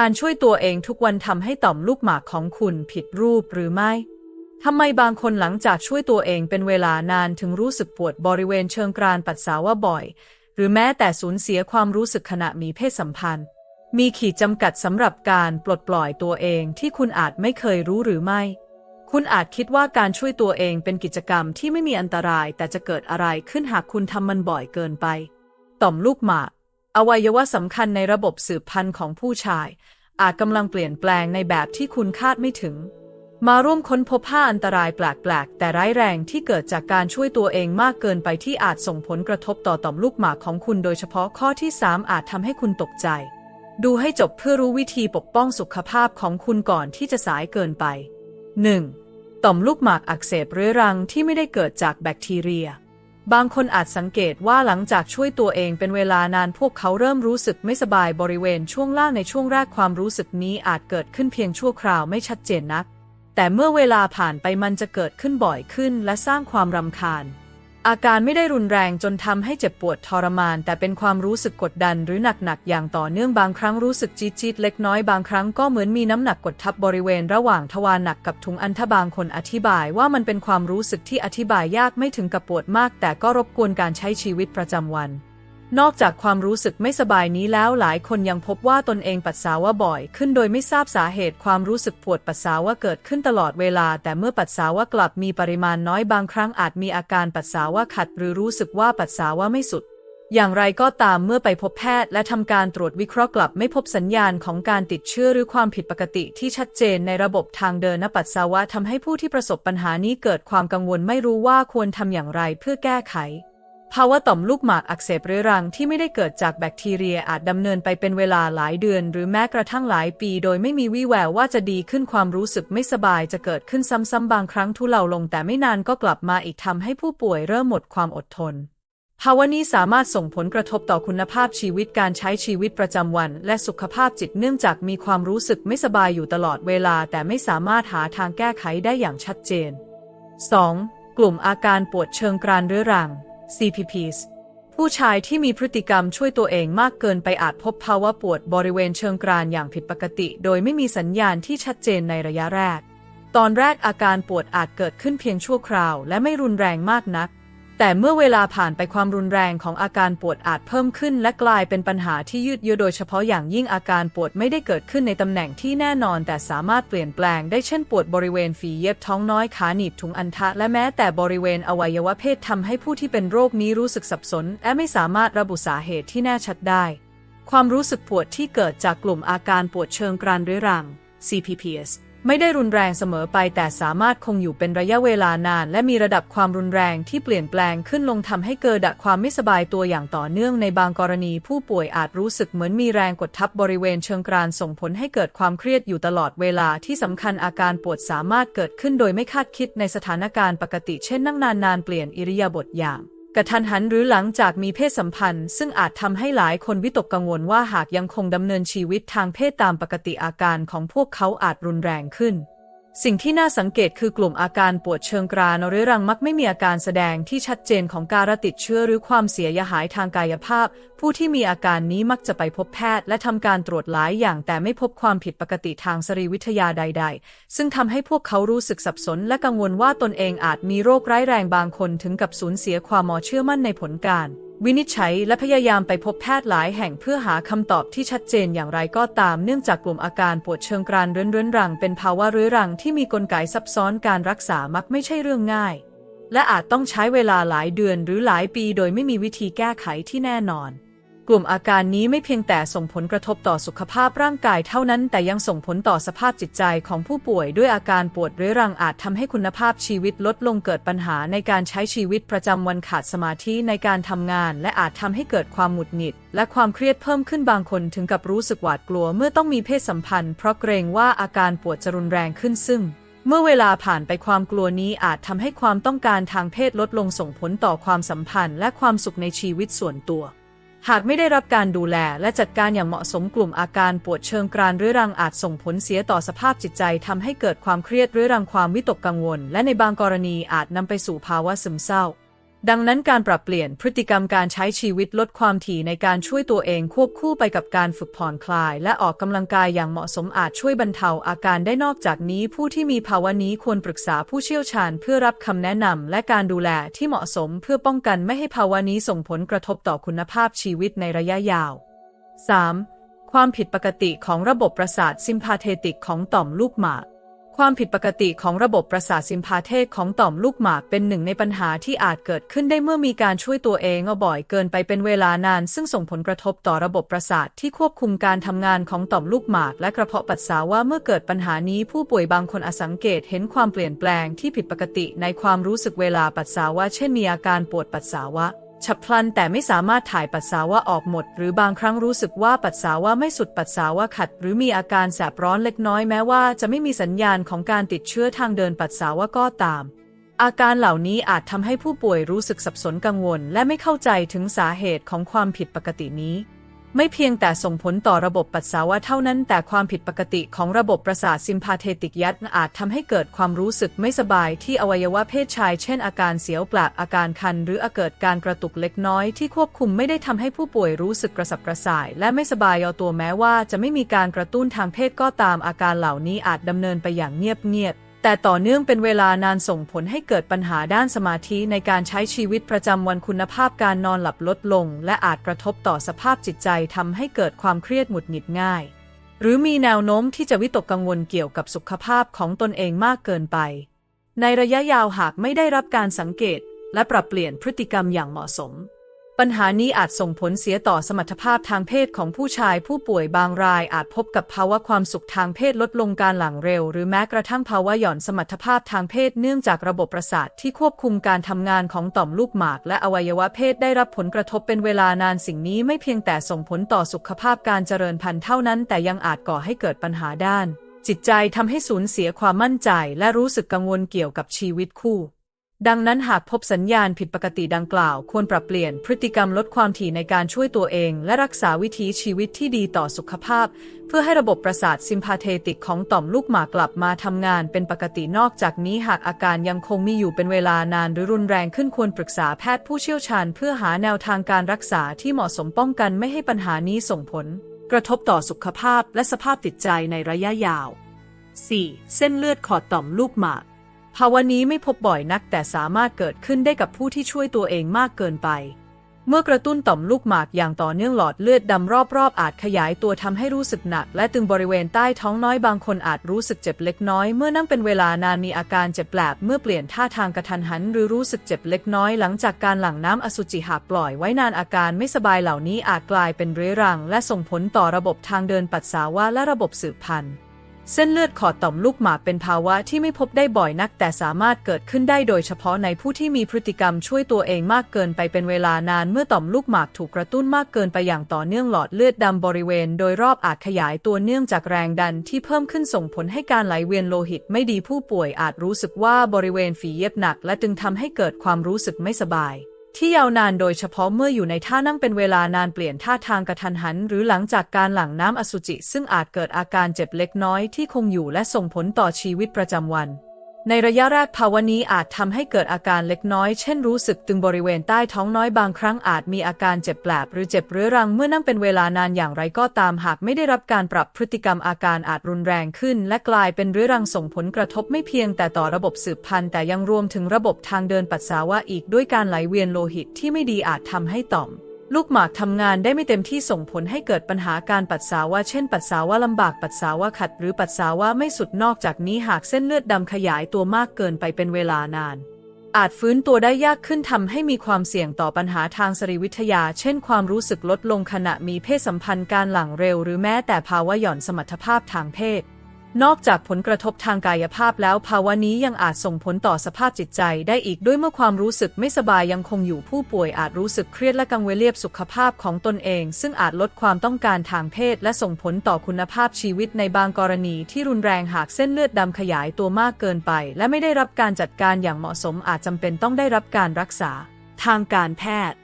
การช่วยตัวเองทุกวันทำให้ต่อมลูกหมากของคุณผิดรูปหรือไม่ทำไมบางคนหลังจากช่วยตัวเองเป็นเวลานานถึงรู้สึกปวดบริเวณเชิงกรานปัสสาวะบ่อย หรือแม้แต่สูญเสียความรู้สึกขณะมีเพศสัมพันธ์ มีขีดจำกัดสำหรับการปลดปล่อยตัวเองที่คุณอาจไม่เคยรู้หรือไม่ คุณอาจคิดว่าการช่วยตัวเองเป็นกิจกรรมที่ไม่มีอันตรายแต่จะเกิดอะไรขึ้นหากคุณทำมันบ่อยเกินไป ต่อมลูกหมาก อวัยวะสำคัญในระบบสืบพันธุ์ของผู้ชาย อาจกำลังเปลี่ยนแปลงในแบบที่คุณคาดไม่ถึง มาร่วมค้นพบผ้าอันตรายแปลกๆ แต่ร้ายแรงที่เกิดจากการช่วยตัวเองมากเกินไปที่อาจส่งผลกระทบต่อต่อมลูกหมากของคุณโดยเฉพาะข้อที่ 3 อาจทำให้คุณตกใจ ดูให้จบเพื่อรู้วิธีปกป้องสุขภาพของคุณก่อนที่จะสายเกินไป 1. ต่อมลูกหมากอักเสบเรื้อรังที่ไม่ได้เกิดจากแบคทีเรีย บางคนอาจสังเกตว่าหลังจากช่วยตัวเองเป็นเวลานานพวกเขาเริ่มรู้สึกไม่สบายบริเวณช่วงล่างในช่วงแรกความรู้สึกนี้อาจเกิดขึ้นเพียงชั่วคราวไม่ชัดเจนนัก แต่เมื่อเวลาผ่านไปมันจะเกิดขึ้นบ่อยขึ้นและสร้างความรำคาญ อาการไม่ได้รุนแรงจนทำให้เจ็บปวดทรมาน แต่เป็นความรู้สึกกดดันหรือหนักๆ อย่างต่อเนื่องบางครั้งรู้สึกจี๊ดๆเล็กน้อยบางครั้งก็เหมือนมีน้ำหนักกดทับบริเวณระหว่างทวารหนักกับถุงอันทบางคนอธิบายว่ามันเป็นความรู้สึกที่อธิบายยากไม่ถึงกับปวดมาก แต่ก็รบกวนการใช้ชีวิตประจำวัน นอกจากความรู้สึกไม่สบายนี้แล้วหลายคนยังพบว่าตนเองปัสสาวะบ่อย ขึ้นโดยไม่ทราบสาเหตุความรู้สึกปวดปัสสาวะเกิดขึ้นตลอดเวลา แต่เมื่อปัสสาวะกลับมีปริมาณน้อยบางครั้งอาจมีอาการปัสสาวะขัด หรือรู้สึกว่าปัสสาวะไม่สุด อย่างไรก็ตามเมื่อไปพบแพทย์ และทำการตรวจวิเคราะห์กลับไม่พบสัญญาณของการติดเชื้อหรือความผิดปกติที่ชัดเจนในระบบทางเดินปัสสาวะทำให้ผู้ที่ประสบปัญหานี้เกิดความกังวลไม่รู้ว่าควรทำอย่างไรเพื่อแก้ไข ภาวะต่อมลูกหมากอักเสบเรื้อรังที่ไม่ได้เกิดจากแบคทีเรียอาจดำเนินไปเป็นเวลาหลายเดือน หรือแม้กระทั่งหลายปีโดยไม่มีวี่แววว่าจะดีขึ้นความรู้สึกไม่สบายจะเกิดขึ้นซ้ำๆบางครั้งทุเลาลงแต่ไม่นานก็กลับมาอีกทำให้ผู้ป่วยเริ่มหมดความอดทนภาวะนี้สามารถส่งผลกระทบต่อคุณภาพชีวิตการใช้ชีวิตประจำวัน และสุขภาพจิตเนื่องจากมีความรู้สึกไม่สบายอยู่ตลอดเวลา แต่ไม่สามารถหาทางแก้ไขได้อย่างชัดเจน 2. กลุ่มอาการปวดเชิงกรานเรื้อรัง CPPs ผู้ชายที่มีพฤติกรรมช่วยตัวเองมากเกินไปอาจพบภาวะปวดบริเวณเชิงกรานอย่างผิดปกติ โดยไม่มีสัญญาณที่ชัดเจนในระยะแรก ตอนแรกอาการปวดอาจเกิดขึ้นเพียงชั่วคราว และไม่รุนแรงมากนัก แต่เมื่อเวลาผ่านไปความรุนแรงของอาการปวดอาจเพิ่มขึ้น และกลายเป็นปัญหาที่ยืดเยื้อโดยเฉพาะอย่างยิ่งอาการปวดไม่ได้เกิดขึ้นในตำแหน่งที่แน่นอน แต่สามารถเปลี่ยนแปลงได้เช่นปวดบริเวณฝีเย็บท้องน้อยขาหนีบถุงอัณฑะและแม้แต่บริเวณอวัยวะเพศทำให้ผู้ที่เป็นโรคนี้รู้สึกสับสน และไม่สามารถระบุสาเหตุที่แน่ชัดได้ ความรู้สึกปวดที่เกิดจากกลุ่มอาการปวดเชิงกรานเรื้อรัง CPPS ไม่ได้รุนแรงเสมอไปแต่สามารถคงอยู่เป็นระยะเวลานาน และมีระดับความรุนแรงที่เปลี่ยนแปลงขึ้นลงทำให้เกิดความไม่สบายตัวอย่างต่อเนื่องในบางกรณี ผู้ป่วยอาจรู้สึกเหมือนมีแรงกดทับบริเวณเชิงกรานส่งผลให้เกิดความเครียดอยู่ตลอดเวลาที่สำคัญอาการปวดสามารถเกิดขึ้นโดยไม่คาดคิดในสถานการณ์ปกติ เช่นนั่งนานๆเปลี่ยนอิริยาบถอย่าง กระทันหันหรือหลังจากมีเพศสัมพันธ์ ซึ่งอาจทำให้หลายคนวิตกกังวลว่าหากยังคงดำเนินชีวิตทางเพศตามปกติอาการของพวกเขาอาจรุนแรงขึ้น สิ่งที่น่าสังเกตคือกลุ่มอาการปวดเชิงกรานเรื้อรังมักไม่มีอาการแสดงที่ชัดเจนของการติดเชื้อหรือความเสียหายทางกายภาพ ผู้ที่มีอาการนี้มักจะไปพบแพทย์ และทำการตรวจหลายอย่างแต่ไม่พบความผิดปกติทางสรีวิทยาใด ๆ ซึ่งทำให้พวกเขารู้สึกสับสน และกังวลว่าตนเองอาจมีโรคร้ายแรงบางคนถึงกับสูญเสียความมอเชื่อมั่นในผลการ วินิจฉัยและพยายามไปพบแพทย์หลายแห่งเพื่อหาคำตอบที่ชัดเจนอย่างไรก็ตาม เนื่องจากกลุ่มอาการปวดเชิงกรานเรื้อนเรื้อรัง เป็นภาวะเรื้อรังที่มีกลไกซับซ้อนการรักษามักไม่ใช่เรื่องง่าย และอาจต้องใช้เวลาหลายเดือนหรือหลายปี โดยไม่มีวิธีแก้ไขที่แน่นอน กลุ่มอาการนี้ไม่เพียงแต่ส่งผลกระทบต่อสุขภาพร่างกายเท่านั้น แต่ยังส่งผลต่อสภาพจิตใจของผู้ป่วยด้วยอาการปวดเรื้อรังอาจทำให้คุณภาพชีวิตลดลงเกิดปัญหาในการใช้ชีวิตประจำวันขาดสมาธิในการทำงาน และอาจทำให้เกิดความหงุดหงิด และความเครียดเพิ่มขึ้นบางคนถึงกับรู้สึกหวาดกลัวเมื่อต้องมีเพศสัมพันธ์ เพราะเกรงว่าอาการปวดจะรุนแรงขึ้นซึ่งเมื่อเวลาผ่านไปความกลัวนี้อาจทำให้ความต้องการทางเพศลดลงส่งผลต่อความสัมพันธ์ และความสุขในชีวิตส่วนตัว หากไม่ได้รับการดูแลและจัดการอย่างเหมาะสมกลุ่มอาการปวดเชิงกรานเรื้อรังอาจส่งผลเสียต่อสภาพจิตใจทำให้เกิดความเครียดเรื้อรังความวิตกกังวล และในบางกรณีอาจนำไปสู่ภาวะซึมเศร้า ดังนั้นการปรับเปลี่ยนพฤติกรรมการใช้ชีวิตลดความถี่ในการช่วยตัวเองควบคู่ไปกับการฝึกผ่อนคลาย และออกกำลังกายอย่างเหมาะสมอาจช่วยบรรเทาอาการได้นอกจากนี้ ผู้ที่มีภาวะนี้ควรปรึกษาผู้เชี่ยวชาญ เพื่อรับคำแนะนำและการดูแลที่เหมาะสมเพื่อป้องกันไม่ให้ภาวะนี้ส่งผลกระทบต่อคุณภาพชีวิตในระยะยาว 3. ความผิดปกติของระบบประสาทซิมพาเทติกของต่อมลูกหมาก ความผิดปกติของระบบประสาทซิมพาเทกของต่อมลูกหมากเป็นหนึ่งในปัญหาที่อาจเกิดขึ้นได้เมื่อมีการช่วยตัวเองบ่อยเกินไปเป็นเวลานาน ซึ่งส่งผลกระทบต่อระบบประสาทที่ควบคุมการทำงานของต่อมลูกหมาก และกระเพาะปัสสาวะเมื่อเกิดปัญหานี้ผู้ป่วยบางคนอาจสังเกตเห็นความเปลี่ยนแปลงที่ผิดปกติในความรู้สึกเวลาปัสสาวะเช่นมีอาการปวดปัสสาวะ ฉับพลันแต่ไม่สามารถถ่ายปัสสาวะออกหมด หรือบางครั้งรู้สึกว่าปัสสาวะไม่สุดปัสสาวะขัด หรือมีอาการแสบร้อนเล็กน้อยแม้ว่าจะไม่มีสัญญาณของการติดเชื้อทางเดินปัสสาวะก็ตาม อาการเหล่านี้อาจทำให้ผู้ป่วยรู้สึกสับสนกังวล และไม่เข้าใจถึงสาเหตุของความผิดปกตินี้ ไม่เพียงแต่ส่งผลต่อระบบปัสสาวะเท่านั้น แต่ความผิดปกติของระบบประสาทซิมพาเทติกยัดอาจทำให้เกิดความรู้สึกไม่สบายที่อวัยวะเพศชาย เช่น อาการเสียวแปลกอาการคัน หรืออาเกิดการกระตุกเล็กน้อยที่ควบคุมไม่ได้ทำให้ผู้ป่วยรู้สึกกระสับกระส่าย และไม่สบายเอาตัวแม้ว่าจะไม่มีการกระตุ้นทางเพศก็ตามอาการเหล่านี้อาจดำเนินไปอย่างเงียบๆ แต่ต่อเนื่องเป็นเวลานานส่งผลให้เกิดปัญหาด้านสมาธิในการใช้ชีวิตประจำวันคุณภาพการนอนหลับลดลง และอาจกระทบต่อสภาพจิตใจทำให้เกิดความเครียดหงุดหงิดง่าย หรือมีแนวโน้มที่จะวิตกกังวลเกี่ยวกับสุขภาพของตนเองมากเกินไป ในระยะยาวหากไม่ได้รับการสังเกต และปรับเปลี่ยนพฤติกรรมอย่างเหมาะสม ปัญหานี้อาจส่งผลเสียต่อสมรรถภาพทางเพศของผู้ชายผู้ป่วยบางรายอาจพบกับภาวะความสุขทางเพศลดลงการหลังเร็ว หรือแม้กระทั่งภาวะหย่อนสมรรถภาพทางเพศเนื่องจากระบบประสาทที่ควบคุมการทำงานของต่อมลูกหมาก และอวัยวะเพศได้รับผลกระทบเป็นเวลานานสิ่งนี้ไม่เพียงแต่ส่งผลต่อสุขภาพการเจริญพันธุ์เท่านั้น แต่ยังอาจก่อให้เกิดปัญหาด้าน จิตใจทำให้สูญเสียความมั่นใจ และรู้สึกกังวลเกี่ยวกับชีวิตคู่ ดังนั้นหากพบสัญญาณผิดปกติดังกล่าว ควรปรับเปลี่ยนพฤติกรรมลดความถี่ในการช่วยตัวเอง และรักษาวิถีชีวิตที่ดีต่อสุขภาพ เพื่อให้ระบบประสาทซิมพาเทติกของต่อมลูกหมากกลับมาทำงานเป็นปกตินอกจากนี้หากอาการยังคงมีอยู่เป็นเวลานานหรือรุนแรงขึ้นควรปรึกษาแพทย์ผู้เชี่ยวชาญ เพื่อหาแนวทางการรักษาที่เหมาะสมป้องกันไม่ให้ปัญหานี้ส่งผล กระทบต่อสุขภาพและสภาพจิตใจในระยะยาว 4. เส้นเลือดขอดต่อมลูกหมาก ภาวะนี้ไม่พบบ่อยนักแต่สามารถเกิดขึ้นได้กับผู้ที่ช่วยตัวเองมากเกินไป เมื่อกระตุ้นต่อมลูกหมากอย่างต่อเนื่องหลอดเลือดดำรอบๆ อาจขยายตัวทำให้รู้สึกหนัก และตึงบริเวณใต้ท้องน้อยบางคนอาจรู้สึกเจ็บเล็กน้อย เมื่อนั่งเป็นเวลานานมีอาการเจ็บแปลบเมื่อเปลี่ยนท่าทางกระทันหัน หรือรู้สึกเจ็บเล็กน้อย หลังจากการหลั่งน้ำอสุจิหากปล่อยไว้นานอาการไม่สบายเหล่านี้อาจกลายเป็นเรื้อรัง และส่งผลต่อระบบทางเดินปัสสาวะและระบบสืบพันธุ์ เส้นเลือดขอดต่อมลูกหมากเป็นภาวะที่ไม่พบได้บ่อยนัก แต่สามารถเกิดขึ้นได้โดยเฉพาะในผู้ที่มีพฤติกรรมช่วยตัวเองมากเกินไปเป็นเวลานานเมื่อต่อมลูกหมากถูกกระตุ้นมากเกินไปอย่างต่อเนื่องหลอดเลือดดำบริเวณ โดยรอบอาจขยายตัวเนื่องจากแรงดันที่เพิ่มขึ้นส่งผลให้การไหลเวียนโลหิตไม่ดีผู้ป่วยอาจรู้สึกว่าบริเวณฝีเย็บหนัก และจึงทำให้เกิดความรู้สึกไม่สบาย ที่ยาวนานโดยเฉพาะเมื่ออยู่ในท่านั่งเป็นเวลานานเปลี่ยนท่าทางกระทันหัน หรือหลังจากการหลั่งน้ำอสุจิ ซึ่งอาจเกิดอาการเจ็บเล็กน้อยที่คงอยู่และส่งผลต่อชีวิตประจำวัน ในระยะแรกภาวะนี้อาจทำให้เกิดอาการเล็กน้อย เช่นรู้สึกตึงบริเวณใต้ท้องน้อยบางครั้งอาจมีอาการเจ็บแปลบหรือเจ็บเรื้อรังเมื่อนั่งเป็นเวลานานอย่างไรก็ตามหากไม่ได้รับการปรับพฤติกรรมอาการอาจรุนแรงขึ้น และกลายเป็นเรื้อรังส่งผลกระทบไม่เพียงแต่ต่อระบบสืบพันธุ์แต่ยังรวมถึงระบบทางเดินปัสสาวะอีกด้วยการไหลเวียนโลหิตที่ไม่ดีอาจทำให้ต่อม ลูกหมากทำงานได้ไม่เต็มที่ส่งผลให้เกิดปัญหาการปัสสาวะ เช่น ปัสสาวะลำบาก ปัสสาวะขัด หรือปัสสาวะไม่สุดนอกจากนี้หากเส้นเลือดดำขยายตัวมากเกินไปเป็นเวลานาน อาจฟื้นตัวได้ยากขึ้นทำให้มีความเสี่ยงต่อปัญหาทางสรีวิทยา เช่น ความรู้สึกลดลงขณะมีเพศสัมพันธ์การหลั่งเร็ว หรือแม้แต่ภาวะหย่อนสมรรถภาพทางเพศ นอกจากผลกระทบทางกายภาพแล้วภาวะนี้ยังอาจส่งผลต่อสภาพจิตใจได้อีกด้วยเมื่อความรู้สึกไม่สบายยังคงอยู่ผู้ป่วยอาจรู้สึกเครียดและกังวลเลียบสุขภาพของตนเอง ซึ่งอาจลดความต้องการทางเพศ และส่งผลต่อคุณภาพชีวิตในบางกรณีที่รุนแรงหากเส้นเลือดดำขยายตัวมากเกินไป และไม่ได้รับการจัดการอย่างเหมาะสมอาจจำเป็นต้องได้รับการรักษา ทางการแพทย์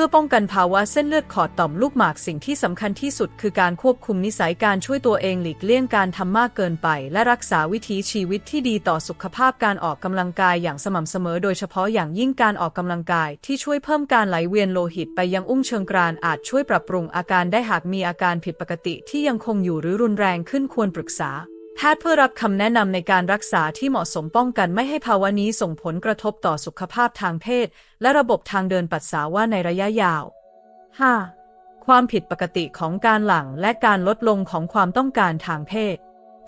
พื่อพื่อป้องกันภาวะเส้นเลือดขอดต่อมลูกหมากสิ่งที่สำคัญที่สุดคือการควบคุมนิสัยการช่วยตัวเองหลีกเลี่ยงการทำมากเกินไป และรักษาวิถีชีวิตที่ดีต่อสุขภาพการออกกำลังกายอย่างสม่ำเสมอ โดยเฉพาะอย่างยิ่งการออกกำลังกายที่ช่วยเพิ่มการไหลเวียนโลหิตไปยังอุ้งเชิงกรานอาจช่วยปรับปรุงอาการได้หากมีอาการผิดปกติที่ยังคงอยู่หรือรุนแรงขึ้นควรปรึกษา พทย์เพื่อรับคำแนะนำในการรักษาที่เหมาะสมป้องกันไม่ให้ภาวะนี้ส่งผลกระทบต่อสุขภาพทางเพศ และระบบทางเดินปัสสาวะในระยะยาว 5. ความผิดปกติของการหลั่งและการลดลงของความต้องการทางเพศ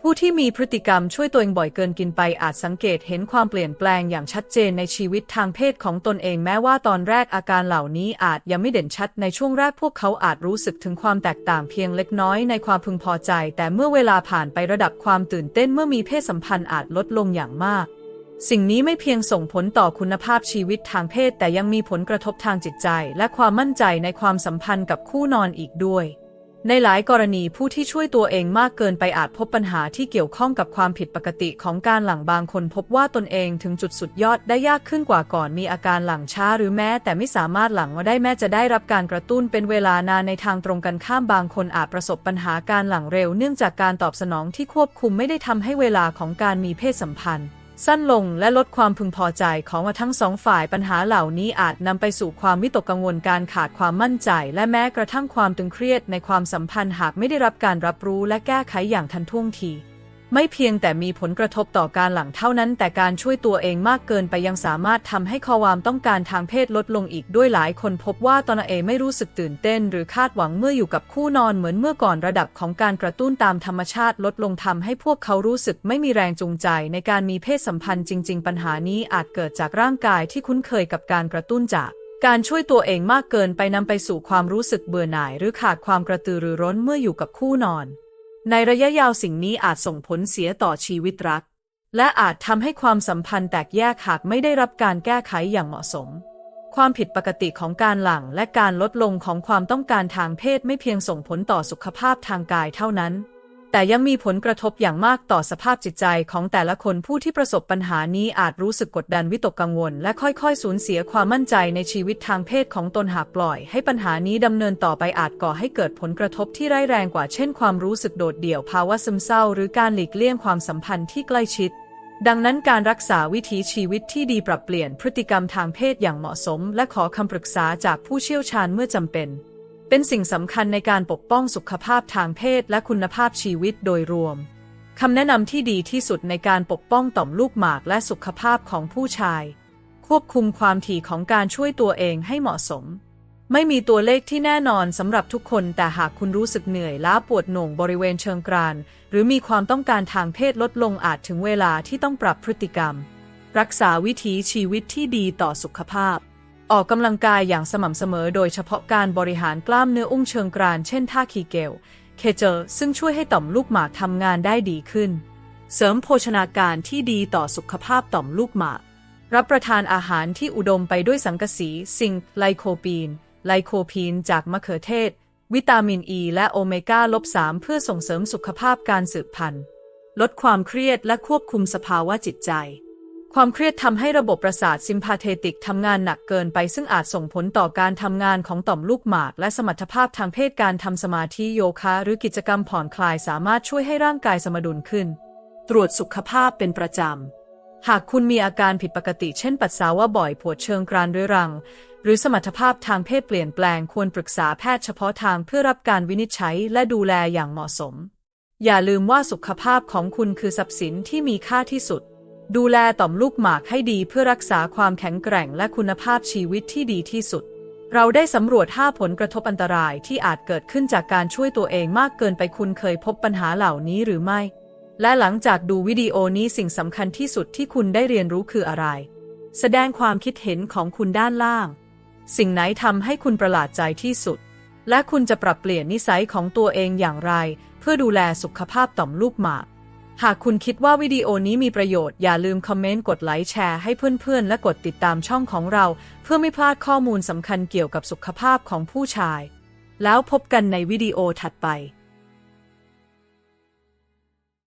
ผู้ที่มีพฤติกรรมช่วยตัวเองบ่อยเกินกินไปอาจสังเกตเห็นความเปลี่ยนแปลงอย่างชัดเจนในชีวิตทางเพศของตนเองแม้ว่าตอนแรกอาการเหล่านี้อาจยังไม่เด่นชัดในช่วงแรกพวกเขาอาจรู้สึกถึงความแตกต่างเพียงเล็กน้อยในความพึงพอใจ แต่เมื่อเวลาผ่านไประดับความตื่นเต้นเมื่อมีเพศสัมพันธ์อาจลดลงอย่างมากสิ่งนี้ไม่เพียงส่งผลต่อคุณภาพชีวิตทางเพศแต่ยังมีผลกระทบทางจิตใจ และความมั่นใจในความสัมพันธ์กับคู่นอนอีกด้วย ในหลายกรณีผู้ที่ช่วยตัวเองมากเกินไปอาจพบปัญหาที่เกี่ยวข้องกับความผิดปกติของการหลังบางคนพบว่าตนเองถึงจุดสุดยอดได้ยากขึ้นกว่าก่อนมีอาการหลังช้าหรือแม้แต่ไม่สามารถหลังมาได้แม้จะได้รับการกระตุ้นเป็นเวลานานในทางตรงกันข้ามบางคนอาจประสบปัญหาการหลังเร็ว เนื่องจากการตอบสนองที่ควบคุมไม่ได้ทำให้เวลาของการมีเพศสัมพันธ์ สั้นลงและลดความพึงพอใจของทั้งสองฝ่ายปัญหาเหล่านี้อาจนำไปสู่ความวิตกกังวลการขาดความมั่นใจ และแม้กระทั่งความตึงเครียดในความสัมพันธ์หากไม่ได้รับการรับรู้และแก้ไขอย่างทันท่วงที ไม่เพียงแต่มีผลกระทบต่อการหลังเท่านั้น แต่การช่วยตัวเองมากเกินไปยังสามารถทำให้ความต้องการทางเพศลดลงอีกด้วยหลายคนพบว่าตนเองไม่รู้สึกตื่นเต้น หรือคาดหวังเมื่ออยู่กับคู่นอนเหมือนเมื่อก่อนระดับของการกระตุ้นตามธรรมชาติลดลงทำให้พวกเขารู้สึกไม่มีแรงจูงใจ ในการมีเพศสัมพันธ์จริง ๆ ปัญหานี้อาจเกิดจากร่างกายที่คุ้นเคยกับการกระตุ้นจากการช่วยตัวเองมากเกินไปนำไปสู่ความรู้สึกเบื่อหน่าย หรือขาดความกระตือรือร้นเมื่ออยู่กับคู่นอน ในระยะยาวสิ่งนี้อาจส่งผลเสียต่อชีวิตรัก และอาจทำให้ความสัมพันธ์แตกแยกหากไม่ได้รับการแก้ไขอย่างเหมาะสม ความผิดปกติของการหลั่งและการลดลงของความต้องการทางเพศไม่เพียงส่งผลต่อสุขภาพทางกายเท่านั้น แต่ยังมีผลกระทบอย่างมากต่อสภาพจิตใจของแต่ละคนผู้ที่ประสบปัญหานี้อาจรู้สึกกดดันวิตกกังวล และค่อยๆ สูญเสียความมั่นใจในชีวิตทางเพศของตนหากปล่อย ให้ปัญหานี้ดำเนินต่อไปอาจก่อให้เกิดผลกระทบที่ร้ายแรงกว่าเช่นความรู้สึกโดดเดี่ยวภาวะซึมเศร้า หรือการหลีกเลี่ยงความสัมพันธ์ที่ใกล้ชิดดังนั้นการรักษาวิถีชีวิตที่ดีปรับเปลี่ยนพฤติกรรมทางเพศอย่างเหมาะสม และขอคำปรึกษาจากผู้เชี่ยวชาญเมื่อจำเป็น เป็นสิ่งสำคัญในการปกป้องสุขภาพทางเพศและคุณภาพชีวิตโดยรวมคำแนะนำที่ดีที่สุดในการปกป้องต่อมลูกหมากและสุขภาพของผู้ชาย ควบคุมความถี่ของการช่วยตัวเองให้เหมาะสม ไม่มีตัวเลขที่แน่นอนสำหรับทุกคน แต่หากคุณรู้สึกเหนื่อยล้าปวดหน่งบริเวณเชิงกราน หรือมีความต้องการทางเพศลดลงอาจถึงเวลาที่ต้องปรับพฤติกรรม รักษาวิถีชีวิตที่ดีต่อสุขภาพ ออกกำลังกายอย่างสม่ำเสมอโดยเฉพาะการบริหารกล้ามเนื้ออุ้งเชิงกราน เช่นท่าคีเกล เคเจอร์ ซึ่งช่วยให้ต่อมลูกหมากทำงานได้ดีขึ้น เสริมโภชนาการที่ดีต่อสุขภาพต่อมลูกหมาก รับประทานอาหารที่อุดมไปด้วยสังกะสี ซิงค์ ไลโคปีน ไลโคพีน จากมะเขือเทศ วิตามินอ e ีและโอเมก้าลบ3เพื่อส่งเสริมสุขภาพการสืบพันธุ์ ลดความเครียดและควบคุมสภาวะจิตใจ ความเครียดทำให้ระบบประสาทซิมพาเทติกทำงานหนักเกินไปซึ่งอาจส่งผลต่อการทำงานของต่อมลูกหมาก และสมรรถภาพทางเพศการทำสมาธิโยคะ หรือกิจกรรมผ่อนคลายสามารถช่วยให้ร่างกายสมดุลขึ้น ตรวจสุขภาพเป็นประจำ หากคุณมีอาการผิดปกติเช่นปัสสาวะบ่อยปวดเชิงกรานเรื้อรัง หรือสมรรถภาพทางเพศเปลี่ยนแปลงควรปรึกษาแพทย์เฉพาะทางเพื่อรับการวินิจฉัยและดูแลอย่างเหมาะสม อย่าลืมว่าสุขภาพของคุณคือทรัพย์สินที่มีค่าที่สุด ดูแลต่อมลูกหมากให้ดีเพื่อรักษาความแข็งแกร่งและคุณภาพชีวิตที่ดีที่สุด เราได้สำรวจ 5 ผลกระทบอันตรายที่อาจเกิดขึ้นจากการช่วยตัวเองมากเกินไปคุณเคยพบปัญหาเหล่านี้หรือไม่ และหลังจากดูวิดีโอนี้สิ่งสำคัญที่สุดที่คุณได้เรียนรู้คืออะไร แสดงความคิดเห็นของคุณด้านล่าง สิ่งไหนทำให้คุณประหลาดใจที่สุด และคุณจะปรับเปลี่ยนนิสัยของตัวเองอย่างไร เพื่อดูแลสุขภาพต่อมลูกหมาก หากคุณคิดว่าวิดีโอนี้มีประโยชน์อย่าลืมคอมเมนต์กดไลค์แชร์ให้เพื่อนๆ และกดติดตามช่องของเรา เพื่อไม่พลาดข้อมูลสำคัญเกี่ยวกับสุขภาพของผู้ชาย แล้วพบกันในวิดีโอถัดไป